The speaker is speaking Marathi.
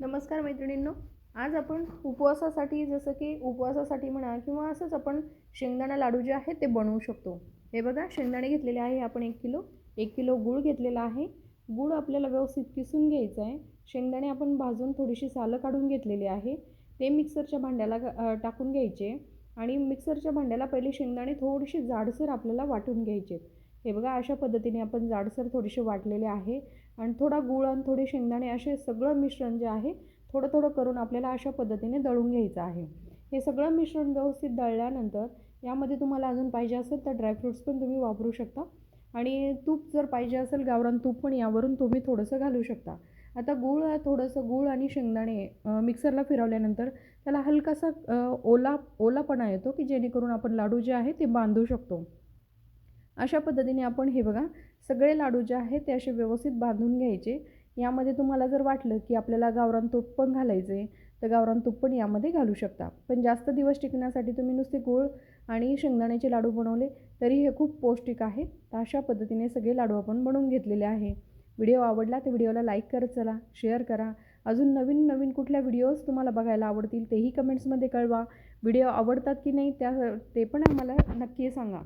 नमस्कार मैत्रिणींनो आज आपण उपवासासाठी जसं की उपवासासाठी म्हणा किंवा असंच आपण शेंगदाणा लाडू जे आहे ते बनवू शकतो. हे बघा शेंगदाणे घेतलेले आहे आपण एक किलो. एक किलो गूळ घेतलेला आहे. गूळ आपल्याला व्यवस्थित किसून घ्यायचं आहे. शेंगदाणे आपण भाजून थोडीशी सालं काढून घेतलेली आहे. ते मिक्सरच्या भांड्याला टाकून घ्यायचे आणि मिक्सरच्या भांड्याला पहिले शेंगदाणे थोडीशी जाडसर आपल्याला वाटून घ्यायचे. हे बघा अशा पद्धतीने आपण जाडसर थोडेसे वाटलेले आहे आणि थोडा गूळ आणि थोडे शेंगदाणे असे सगळं मिश्रण जे आहे थोडं थोडं करून आपल्याला अशा पद्धतीने दळून घ्यायचं आहे. हे सगळं मिश्रण व्यवस्थित दळल्यानंतर यामध्ये तुम्हाला अजून पाहिजे असेल तर ड्रायफ्रूट्स पण तुम्ही वापरू शकता. आणि तूप जर पाहिजे असेल गावरान तूप पण यावरून तुम्ही थोडंसं घालू शकता. आता गूळ थोडंसं गूळ आणि शेंगदाणे मिक्सरला फिरवल्यानंतर त्याला हलकासा ओला ओलापणा येतो की जेणेकरून आपण लाडू जे आहे ते बांधू शकतो. अशा पद्धतीने आपण हे बघा सगळे लाडू जे आहेत ते असे व्यवस्थित बांधून घ्यायचे. यामध्ये तुम्हाला जर वाटलं की आपल्याला गावरान तूप पण घालायचे तर गावरान तूप पण यामध्ये घालू शकता. पण जास्त दिवस टिकण्यासाठी तुम्ही नुसते गूळ आणि शेंगदाण्याचे लाडू बनवले तरी हे खूप पौष्टिक आहे तर अशा पद्धतीने सगळे लाडू आपण बनवून घेतलेले आहे. व्हिडिओ आवडला तर व्हिडिओला लाईक करत चला शेअर करा. अजून नवीन नवीन कुठल्या व्हिडिओज तुम्हाला बघायला आवडतील तेही कमेंट्समध्ये कळवा. व्हिडिओ आवडतात की नाही त्या ते पण आम्हाला नक्की सांगा.